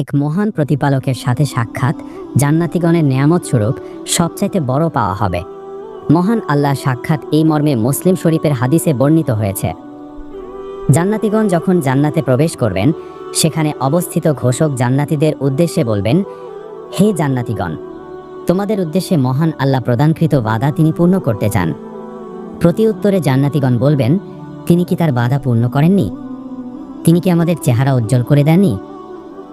এক মহান প্রতিপালকের সাথে সাক্ষাৎ, জান্নাতিগণের নেয়ামত স্বরূপ সবচাইতে বড় পাওয়া হবে। মহান আল্লাহ সাক্ষাৎ এই মর্মে মুসলিম শরীফের হাদিসে বর্ণিত হয়েছে। জান্নাতিগণ যখন জান্নাতে প্রবেশ করবেন, সেখানে অবস্থিত ঘোষক জান্নাতীদের উদ্দেশ্যে বলবেন, হে জান্নাতিগণ, তোমাদের উদ্দেশ্যে মহান আল্লাহ প্রদানকৃত বাধা তিনি পূর্ণ করতে চান। প্রতি উত্তরে জান্নাতিগণ বলবেন, তিনি কি তার বাধা পূর্ণ করেননি? তিনি কি আমাদের চেহারা উজ্জ্বল করে দেননি?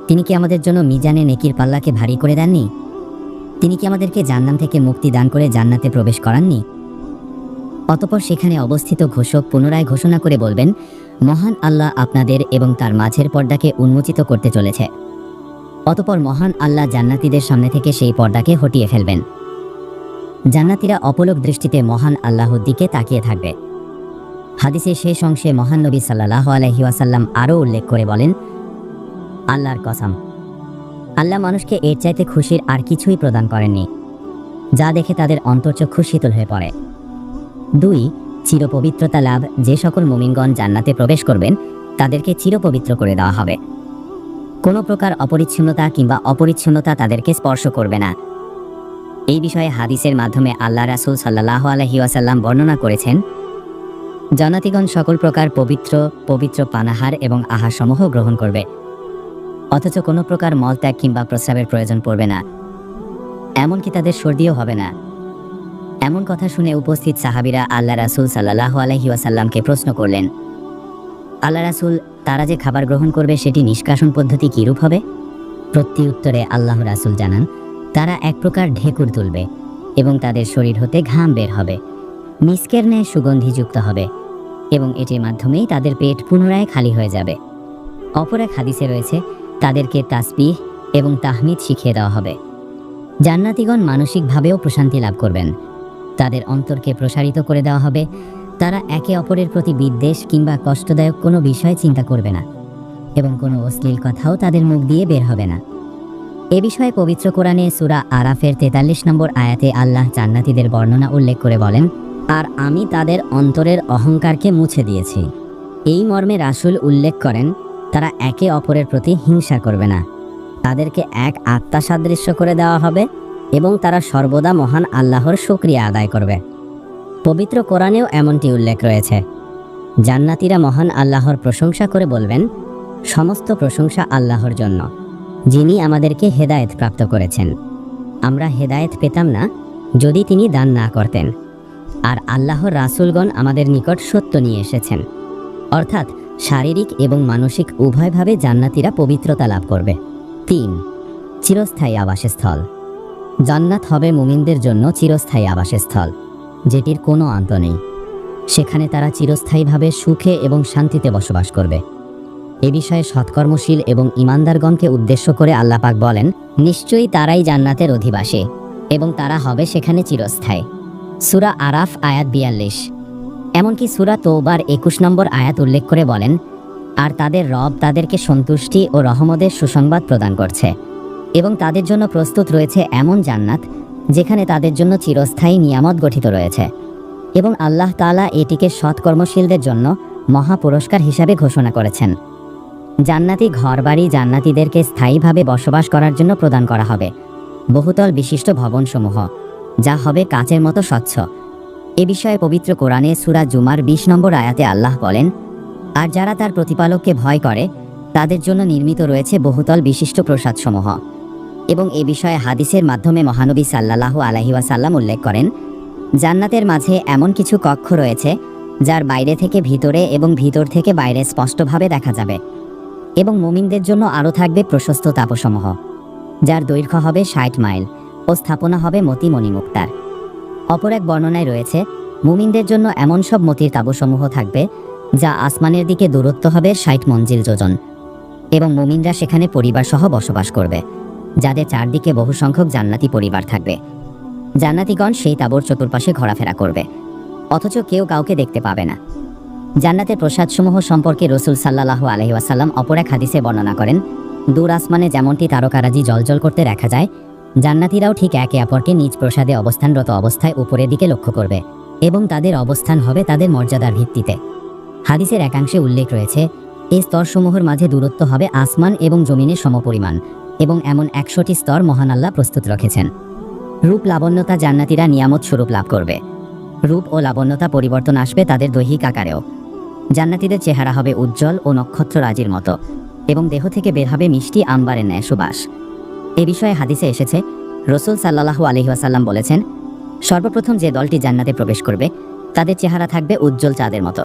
তিনি কি আমাদের জন্য মিজানে নেকির পাল্লাকে ভারী করে দেননি? তিনি কি আমাদেরকে জান্নাম থেকে মুক্তি দান করে জান্নাতে প্রবেশ করাননি? অতপর সেখানে অবস্থিত ঘোষক পুনরায় ঘোষণা করে বলবেন, মহান আল্লাহ আপনাদের এবং তার মাঝের পর্দাকে উন্মোচিত করতে চলেছে। অতপর মহান আল্লাহ জান্নাতীদের সামনে থেকে সেই পর্দাকে হটিয়ে ফেলবেন। জান্নাতীরা অপলক দৃষ্টিতে মহান আল্লাহর দিকে তাকিয়ে থাকবে। হাদিসের শেষ অংশে মহান নবী সাল্লাহ আলহি ওয়াসাল্লাম আরও উল্লেখ করে বলেন আল্লাহর কসম। আল্লাহ মানুষকে এর চাইতে খুশির আর কিছুই প্রদান করেননি, যা দেখে তাদের অন্তর্চক্ষু শীতল হয়ে পড়ে। দুই, চিরপবিত্রতা লাভ যে সকল মুমিনগণ জান্নাতে প্রবেশ করবেন, তাদেরকে চিরপবিত্র করে দেওয়া হবে। কোনো প্রকার অপরিচ্ছন্নতা কিংবা অপরিচ্ছন্নতা তাদেরকে স্পর্শ করবে না। এই বিষয়ে হাদিসের মাধ্যমে আল্লাহ রাসুল সাল্লাহ আলহি ওয়াসাল্লাম বর্ণনা করেছেন, জান্নাতিগণ সকল প্রকার পবিত্র পবিত্র পানাহার এবং আহারসমূহ গ্রহণ করবে। অথচ কোনো প্রকার মলত্যাগ কিংবা প্রস্রাবের প্রয়োজন পড়বে না। এমনকি তাদের সর্দিও হবে না। এমন কথা শুনে উপস্থিত সাহাবিরা আল্লাহ রাসুল সাল্লাহ আলহি ওয়াসাল্লামকে প্রশ্ন করলেন, আল্লাহ রাসুল, তারা যে খাবার গ্রহণ করবে সেটি নিষ্কাশন পদ্ধতি কীরূপ হবে? প্রতি উত্তরে আল্লাহ রাসুল জানান, তারা এক প্রকার ঢেকুর তুলবে এবং তাদের শরীর হতে ঘাম বের হবে, মিসকের ন্যায় সুগন্ধিযুক্ত হবে এবং এটির মাধ্যমেই তাদের পেট পুনরায় খালি হয়ে যাবে। অপর এক হাদিসে রয়েছে তাদেরকে তাসবিহ এবং তাহমিদ শিখিয়ে দেওয়া হবে। জান্নাতিগণ মানসিকভাবেও প্রশান্তি লাভ করবেন। তাদের অন্তরকে প্রসারিত করে দেওয়া হবে। তারা একে অপরের প্রতি বিদ্বেষ কিংবা কষ্টদায়ক কোনো বিষয় চিন্তা করবে না এবং কোনো অশ্লীল কথাও তাদের মুখ দিয়ে বের হবে না। এ বিষয়ে পবিত্র কোরআনে সুরা আরাফের তেতাল্লিশ নম্বর আয়াতে আল্লাহ জান্নাতিদের বর্ণনা উল্লেখ করে বলেন, আর আমি তাদের অন্তরের অহংকারকে মুছে দিয়েছি। এই মর্মে রাসুল উল্লেখ করেন তারা একে অপরের প্রতি হিংসা করবে না। তাদেরকে এক আত্মা সাদৃশ্য করে দেওয়া হবে এবং তারা সর্বদা মহান আল্লাহর শুক্রিয়া আদায় করবে। পবিত্র কোরআনেও এমনটি উল্লেখ রয়েছে। জান্নাতীরা মহান আল্লাহর প্রশংসা করে বলবেন, সমস্ত প্রশংসা আল্লাহর জন্য, যিনি আমাদেরকে হেদায়েত প্রাপ্ত করেছেন। আমরা হেদায়েত পেতাম না যদি তিনি দান না করতেন। আর আল্লাহর রাসূলগণ আমাদের নিকট সত্য নিয়ে এসেছেন। অর্থাৎ শারীরিক এবং মানসিক উভয়ভাবে জান্নাতীরা পবিত্রতা লাভ করবে। তিন, চিরস্থায়ী আবাসস্থল। জান্নাত হবে মুমিনদের জন্য চিরস্থায়ী আবাসস্থল, যেটির কোনো অন্ত নেই। সেখানে তারা চিরস্থায়ীভাবে সুখে এবং শান্তিতে বসবাস করবে। এ বিষয়ে সৎকর্মশীল এবং ইমানদারগণকে উদ্দেশ্য করে আল্লাপাক বলেন, নিশ্চয়ই তারাই জান্নাতের অধিবাসী এবং তারা হবে সেখানে চিরস্থায়ী। সুরা আরাফ আয়াত বিয়াল্লিশ। এমনকি সুরা তৌবার একুশ নম্বর আয়াত উল্লেখ করে বলেন, আর তাদের রব তাদেরকে সন্তুষ্টি ও রহমদের সুসংবাদ প্রদান করছে এবং তাদের জন্য প্রস্তুত রয়েছে এমন জান্নাত যেখানে তাদের জন্য চিরস্থায়ী নিয়ামত গঠিত রয়েছে এবং আল্লাহ তাআলা এটিকে সৎকর্মশীলদের জন্য মহা পুরস্কার হিসাবে ঘোষণা করেছেন। জান্নাতি ঘরবাড়ি জান্নাতীদেরকে স্থায়ীভাবে বসবাস করার জন্য প্রদান করা হবে। বহুতল বিশিষ্ট ভবনসমূহ, যা হবে কাচের মতো স্বচ্ছ এ বিষয়ে পবিত্র কোরআনে সুরা জুমার বিশ নম্বর আয়াতে আল্লাহ বলেন, আর যারা তার প্রতিপালককে ভয় করে, তাদের জন্য নির্মিত রয়েছে বহুতল বিশিষ্ট প্রসাদসমূহ। এবং এ বিষয়ে হাদিসের মাধ্যমে মহানবী সাল্লাল্লাহু আলাহি ওয়াসাল্লাম উল্লেখ করেন, জান্নাতের মাঝে এমন কিছু কক্ষ রয়েছে, যার বাইরে থেকে ভিতরে এবং ভিতর থেকে বাইরে স্পষ্টভাবে দেখা যাবে, এবং মুমিনদের জন্য আরও থাকবে প্রশস্ত তাপসমূহ, যার দৈর্ঘ্য হবে ষাট মাইল ও স্থাপনা হবে মতি মণিমুক্তার। অপর এক বর্ণনায় রয়েছে, মুমিনদের জন্য এমন সব মতির তাবসমূহ থাকবে, যা আসমানের দিকে দূরত্ব হবে ষাট মঞ্জিল যোজন। এবং মুমিনরা সেখানে পরিবার সহ বসবাস করবে, যাদের চারদিকে বহু সংখ্যক জান্নাতি পরিবার থাকবে। জান্নাতিগণ সেই তাবর চতুর্পাশে ঘোরাফেরা করবে, অথচ কেউ কাউকে দেখতে পাবে না। জান্নাতের প্রসাদসমূহ সম্পর্কে রসুল সাল্লাহ আলহিউসাল্লাম অপর এক হাদিসে বর্ণনা করেন, দূর আসমানে যেমনটি তারকারাজি জলজল করতে দেখা যায় জান্নাতিরাও ঠিক একে অপরকে নিজ প্রসাদে অবস্থানরত অবস্থায় উপরের দিকে লক্ষ্য করবে এবং তাদের অবস্থান হবে তাদের মর্যাদার ভিত্তিতে। হাদিসের একাংশে উল্লেখ রয়েছে এই স্তরসমূহের মাঝে দূরত্ব হবে আসমান এবং জমিনের সমপরিমাণ এবং এমন একশোটি স্তর মহান আল্লাহ প্রস্তুত রেখেছেন। রূপ লাবণ্যতা জান্নাতীরা নিয়ামত স্বরূপ লাভ করবে। রূপ ও লাবণ্যতা পরিবর্তন আসবে তাদের দৈহিক আকারেও। জান্নাতীদের চেহারা হবে উজ্জ্বল ও নক্ষত্র রাজির মতো এবং দেহ থেকে বের হবে মিষ্টি আম্বারের ন্যায় সুবাস এ বিষয়ে হাদিসে এসেছে, রসুল সাল্লাহু আলহিহাসাল্লাম বলেছেন, সর্বপ্রথম যে দলটি জান্নাতে প্রবেশ করবে, তাদের চেহারা থাকবে উজ্জ্বল চাঁদের মতো।